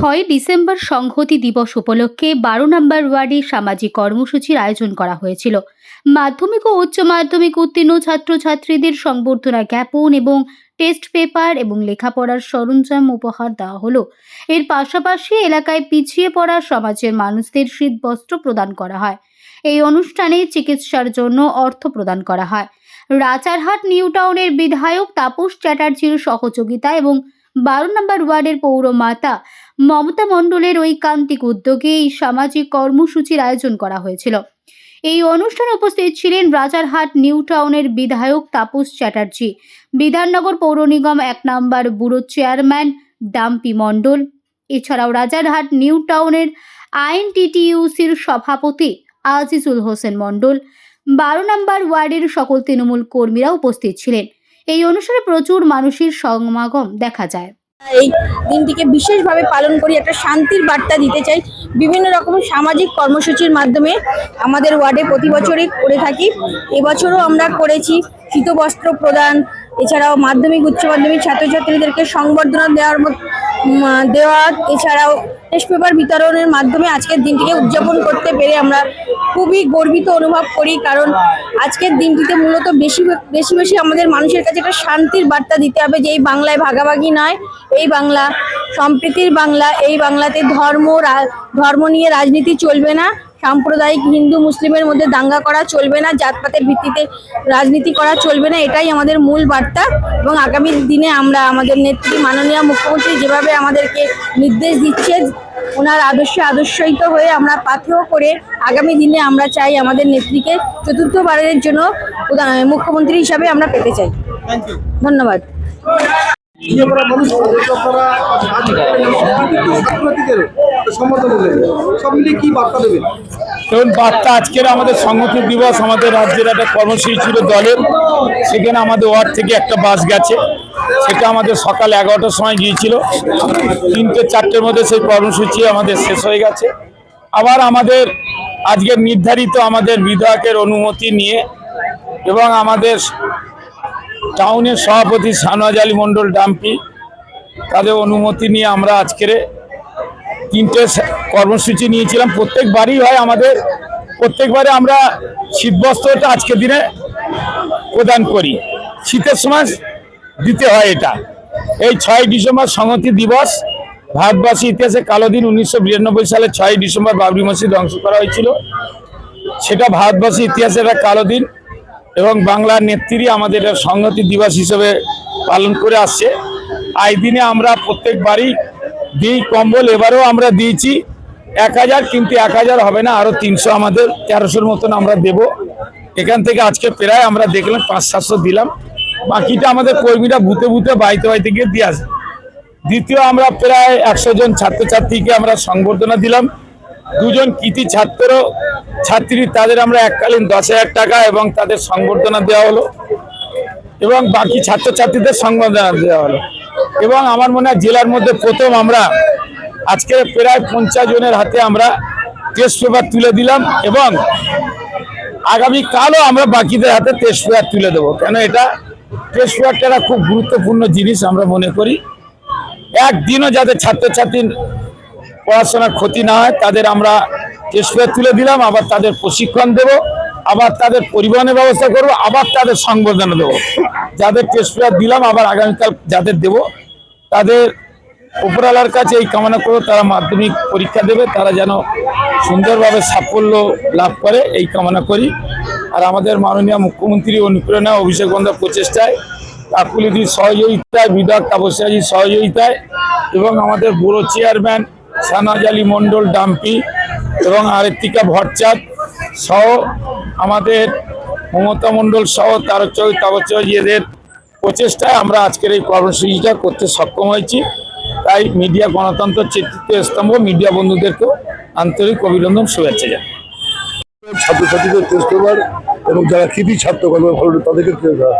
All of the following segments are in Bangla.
ছয় ডিসেম্বর সংহতি দিবস উপলক্ষে বারো নম্বর ওয়ার্ডে সামাজিক কর্মসূচির আয়োজন করা হয়েছিল। মাধ্যমিক ও উচ্চ মাধ্যমিক উত্তীর্ণ ছাত্রছাত্রীদের সংবর্ধনা জ্ঞাপন এবং টেস্ট পেপার এবং লেখাপড়ার সরঞ্জাম উপহার দেওয়া হলো। এর পাশাপাশি এলাকায় পিছিয়ে পড়া সমাজের মানুষদের শীতবস্ত্র প্রদান করা হয়। এই অনুষ্ঠানে চিকিৎসার জন্য অর্থ প্রদান করা হয়। রাজারহাট নিউ টাউনের বিধায়ক তাপস চ্যাটার্জির সহযোগিতা এবং বারো নম্বর ওয়ার্ডের পৌরমাতা মমতা মণ্ডলের ঐকান্তিক উদ্যোগে এই সামাজিক কর্মসূচির আয়োজন করা হয়েছিল। এই অনুষ্ঠানে উপস্থিত ছিলেন রাজারহাট, নিউ টাউনের বিধায়ক তাপস চ্যাটার্জি, বিধাননগর পৌর নিগম এক নম্বর ব্যুরো চেয়ারম্যান ডাম্পি মণ্ডল, এছাড়াও রাজারহাট, নিউ টাউনের আইএনটিটিইউসির সভাপতি আজিজুল হোসেন মণ্ডল। বারো নম্বর ওয়ার্ডের সকল তৃণমূল কর্মীরা উপস্থিত ছিলেন। এই অনুসারে প্রচুর মানুষের সমাগম দেখা যায়। এই দিনটিকে বিশেষভাবে পালন করি, একটা শান্তির বার্তা দিতে চাই। বিভিন্ন রকম সামাজিক কর্মসূচির মাধ্যমে আমাদের ওয়ার্ডে প্রতি বছরই করে থাকি। এবছরও আমরা করেছি শীতবস্ত্র প্রদান, এছাড়াও মাধ্যমিক, উচ্চ মাধ্যমিক ছাত্রছাত্রীদেরকে সংবর্ধনা দেওয়ার দেওয়া, এছাড়াও টেস্ট পেপার বিতরণের মাধ্যমে আজকের দিনটিকে উদযাপন করতে পেরে আমরা খুবই গর্বিত অনুভব করি। কারণ আজকের দিনটিতে মূলত বেশি বেশি বেশি আমাদের মানুষের কাছে একটা শান্তির বার্তা দিতে হবে যে এই বাংলায় ভাগাভাগি নয়, এই বাংলা, সম্প্রীতির বাংলা, এই বাংলাতে ধর্ম ধর্ম নিয়ে রাজনীতি চলবে না, সাম্প্রদায়িক হিন্দু মুসলিমের মধ্যে দাঙ্গা করা চলবে না, জাতপাতের ভিত্তিতে রাজনীতি করা চলবে না, এটাই আমাদের মূল বার্তা এবং আগামী দিনে আমরা আমাদের নেত্রী মাননীয় মুখ্যমন্ত্রী যেভাবে আমাদেরকে নির্দেশ দিচ্ছে ওনার আদর্শে আদর্শিত হয়ে আমরা পাথেয় করে আগামী দিনে আমরা চাই আমাদের নেত্রীকে চতুর্থবারের জন্য প্রধান- মুখ্যমন্ত্রী হিসাবে আমরা পেতে চাই। ধন্যবাদ। বার্তা দেবেন? দেখুন বার্তা আজকের আমাদের সংহতি দিবস আমাদের রাজ্যের একটা কর্মসূচি ছিল দলের। সেখানে আমাদের ওয়ার্ড থেকে একটা বাস গেছে। সেটা আমাদের সকাল এগারোটার সময় গিয়েছিল। তিনটে, চারটের মধ্যে সেই কর্মসূচি আমাদের শেষ হয়ে গেছে। আবার আমাদের আজকের নির্ধারিত আমাদের বিধায়কের অনুমতি নিয়ে এবং আমাদের টাউনের সভাপতি শাহনওয়াজ আলী মণ্ডল ডাম্পি তাদের অনুমতি নিয়ে আমরা আজকের তিনটে কর্মসূচি নিয়েছিলাম। প্রত্যেকবারই হয় আমাদের, প্রত্যেকবারে আমরা শীতবস্ত্রটা আজকের দিনে প্রদান করি। শীতের সময় দিতে হয় এটা। এই ছয় ডিসেম্বর সংহতি দিবস, ভারতবাসী ইতিহাসে কালো দিন উনিশশো বিরানব্বই সালে ছয় ডিসেম্বর বাবরি মসজিদ ধ্বংস করা হয়েছিল। সেটা ভারতবাসী ইতিহাসে একটা কালো দিন এবং বাংলার নেত্রী আমাদের সংহতি দিবস হিসেবে পালন করে আসছে। আই দিনে আমরা প্রত্যেকবারই দিই কম্বল, এবারেও আমরা দিয়েছি। এক হাজার কিন্তু এক হাজার হবে না, আরও তিনশো আমাদের তেরোশোর মতন আমরা দেব। এখান থেকে আজকে প্রায় আমরা দেখলাম পাঁচ সাতশো দিলাম। বাকিটা আমাদের কর্মীরা বুতে বুতে বাইতে বাইতে গিয়ে দিয়ে আসবে। দ্বিতীয় আমরা প্রায় একশো জন ছাত্রছাত্রীকে আমরা সংবর্ধনা দিলাম। দুজন কৃতি ছাত্র ছাত্রী তাদের আমরা এককালীন দশ হাজার টাকা এবং তাদের সংবর্ধনা দেওয়া হলো এবং বাকি ছাত্রছাত্রীদের সংবর্ধনা দেওয়া হলো। এবং আমার মনে হয় জেলার মধ্যে প্রথম আমরা আজকে প্রায় পঞ্চাশ জনের হাতে আমরা টেস্ট পেপার তুলে দিলাম এবং আগামী কালও আমরা বাকিদের হাতে টেস্ট পেপার তুলে দেবো। কেন এটা টেস্ট খুব গুরুত্বপূর্ণ জিনিস আমরা মনে করি। একদিনও যাতে ছাত্রছাত্রীর পড়াশোনার ক্ষতি না হয়, তাদের আমরা টেস্ট তুলে দিলাম, আবার তাদের প্রশিক্ষণ দেব, আবার তাদের পরিবহনের ব্যবস্থা করব, আবার তাদের সংবর্ধনা দেবো। যাদের টেস্ট দিলাম, আবার আগামীকাল যাদের দেব, তাদের উপরালার কাছে এই কামনা করব, তারা মাধ্যমিক পরীক্ষা দেবে, তারা যেন সুন্দরভাবে সাফল্য লাভ করে, এই কামনা করি। আর আমাদের মাননীয় মুখ্যমন্ত্রী অনুপ্রেরণা অভিষেক বন্দ্যোপাধ্যায় প্রচেষ্টায় কাকুলিদির সহযোগিতায় বিধায়ক তাপস্যাজির সহযোগিতায় এবং আমাদের borough chairman Sanaj Ali Mondal dumpy এবং আরেত্তিকা ভট্টাচার্য সহ আমাদের মমতা মণ্ডল সহ তারকচৌধুরী তাপস্যাজি এদের প্রচেষ্টায় আমরা আজকের এই কর্মসূচিটা করতে সক্ষম হয়েছি। তাই মিডিয়া গণতন্ত্র চিত্রিত স্তম্ভ মিডিয়া বন্ধুদেরকেও আন্তরিক অভিনন্দন, শুভেচ্ছা জানাই। ছাত্রছাত্রীদের টেস্ট পেপার এবং যারা কৃতি ছাত্র করবে ভালো তাদেরকে তুলে দেওয়া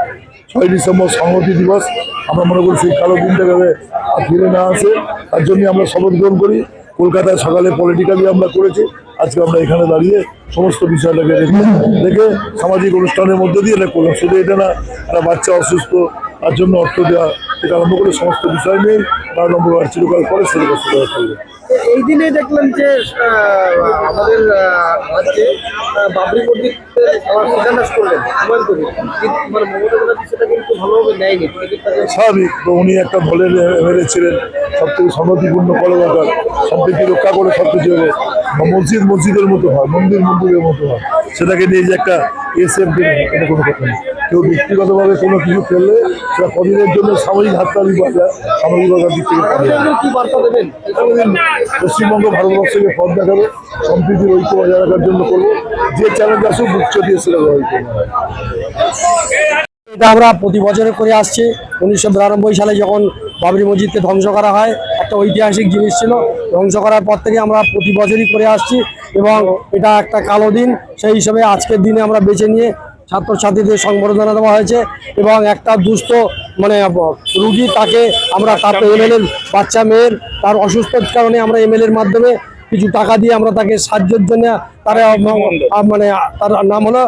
ছয় ডিসেম্বর সংহতি দিবস, আমরা মনে করি সেই কালো দিনটাকে ফিরে না আসে। তার জন্য আমরা শপথ গ্রহণ করি। কলকাতায় সকালে পলিটিক্যালি আমরা করেছি। আজকে আমরা এখানে দাঁড়িয়ে সমস্ত বিষয়টাকে রেখে সামাজিক অনুষ্ঠানের মধ্যে দিয়ে এটা করলাম শুধু এটা না, একটা বাচ্চা অসুস্থ, তার জন্য অর্থ দেওয়া থেকে আরম্ভ করে সমস্ত বিষয় নিয়ে বারো নম্বর ওয়ার্ড চিরকাল পরে শুরু করতে থাকবে। এই দিনে দেখলাম যে আমাদের রাজ্যে বাবরি মসজিদের শিলান্যাস করলেন হুমায়ুন কবির কিন্তু মানে মমতা ব্যানার্জি সেটা কিন্তু ভালোভাবে নেয়নি তিনি কিন্তু তাকে স্বাভাবিক তো উনি একটা দলের এমএলএ ছিলেন সব থেকে সন্নতিপূর্ণ কলকাতার সম্প্রীতি রক্ষা করে সব কিছু হবে মসজিদ মসজিদের মতো হয় মন্দির মন্দিরের মতো হয়। সেটাকে নিয়ে যে একটা এস এফ এটা কোনো কথা নেই। কেউ ব্যক্তিগতভাবে কোনো কিছু ফেললে সেটা কদিনের জন্য সাময়িক হাততালি বাজার সামাজিকতার দিক থেকে পশ্চিমবঙ্গ ভারতবর্ষকে পথ দেখাবে সম্প্রীতির ঐক্য বজায় রাখার জন্য করব। যে চ্যালেঞ্জ আসুক বুক দিয়ে সেটা করব। এটা আমরা প্রতি বছরে করে আসছি। উনিশশো বিরানব্বই সালে যখন বাবরি মসজিদকে ধ্বংস করা হয় একটা ঐতিহাসিক জিনিস ছিল। ধ্বংস করার পর থেকে আমরা প্রতি বছরই করে আসছি এবং এটা একটা কালো দিন। সেই হিসেবে আজকের দিনে আমরা বেছে নিয়ে ছাত্রছাত্রীদের সংবর্ধনা দেওয়া হয়েছে এবং একটা দুস্থ মানে রুগী তাকে আমরা তার এমএলএ বাচ্চা মেয়ের তার অসুস্থতার কারণে আমরা এমএলএর মাধ্যমে কিছু টাকা দিয়ে আমরা তাকে সাহায্যের জন্য তারা মানে তার নাম হলো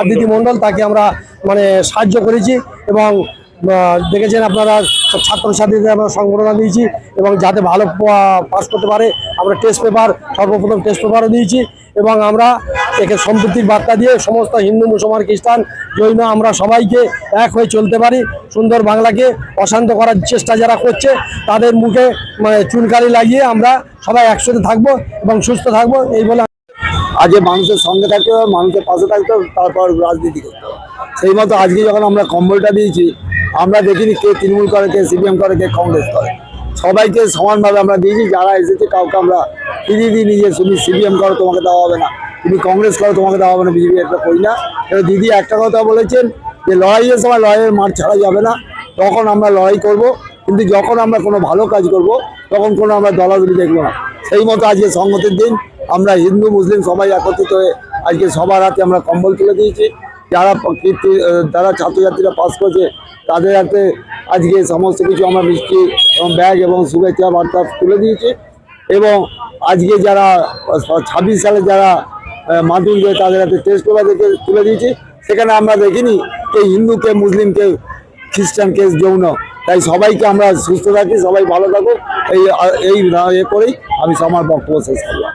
আদিতি মণ্ডল। তাকে আমরা মানে সাহায্য করেছি এবং দেখেছেন আপনারা ছাত্রছাত্রীদের আমরা সংবর্ধনা দিয়েছি এবং যাতে ভালো পাস করতে পারে আমরা টেস্ট পেপার সর্বপ্রথম টেস্ট পেপারও দিয়েছি এবং আমরা একে সম্প্রীতির বার্তা দিয়ে সমস্ত হিন্দু, মুসলমান, খ্রিস্টান, জৈন, আমরা সবাইকে এক হয়ে চলতে পারি। সুন্দর বাংলাকে অশান্ত করার চেষ্টা যারা করছে, তাদের মুখে মানে চুনকালি লাগিয়ে আমরা সবাই একসাথে থাকব এবং সুস্থ থাকব, এই বলে আজকে মানুষের সঙ্গে থাকতে হবে, মানুষের পাশে থাকতে হবে, তারপর রাজনীতি করতে হবে। সেই মতো আজকে যখন আমরা কম্বলটা দিয়েছি, আমরা দেখিনি কে তৃণমূল করে, কে সিপিএম করে, কে কংগ্রেস করে। সবাইকে সমানভাবে আমরা দিয়েছি, যারা এসেছে কাউকে আমরা দিই নিজে তুমি সিপিএম করো, তোমাকে দেওয়া হবে না। তুমি কংগ্রেস করো, তোমাকে দেওয়া হবে না, বিজেপি একটা করি না। এবার দিদি একটা কথা বলেছেন যে লড়াইয়ের সময় লড়াইয়ের মাঠ ছাড়া যাবে না। তখন আমরা লড়াই করব, কিন্তু যখন আমরা কোনো ভালো কাজ করব, তখন কোনো আমরা দলাদলি দেখব না। সেই মতো আজকে সংগতির দিন। আমরা হিন্দু, মুসলিম সবাই একত্রিত হয়ে আজকে সবার হাতে আমরা কম্বল তুলে দিয়েছি। যারা যারা ছাত্রছাত্রীরা পাস করছে, তাদের হাতে আজকে সমস্ত কিছু আমরা মিষ্টি, এবং ব্যাগ এবং শুভেচ্ছা বার্তা তুলে দিয়েছি। এবং আজকে যারা, ছাব্বিশ সালে যারা মাধ্যমিক দেয় তাদের হাতে টেস্ট পেপার দেখে তুলে দিয়েছি, সেখানে আমরা দেখিনি কে হিন্দু, কে মুসলিম, কে খ্রিস্টান, কে যৌন। তাই সবাইকে আমরা সুস্থ থাকি, সবাই ভালো থাকুক। এই এই করেই আমি আমার বক্তব্য শেষ করলাম।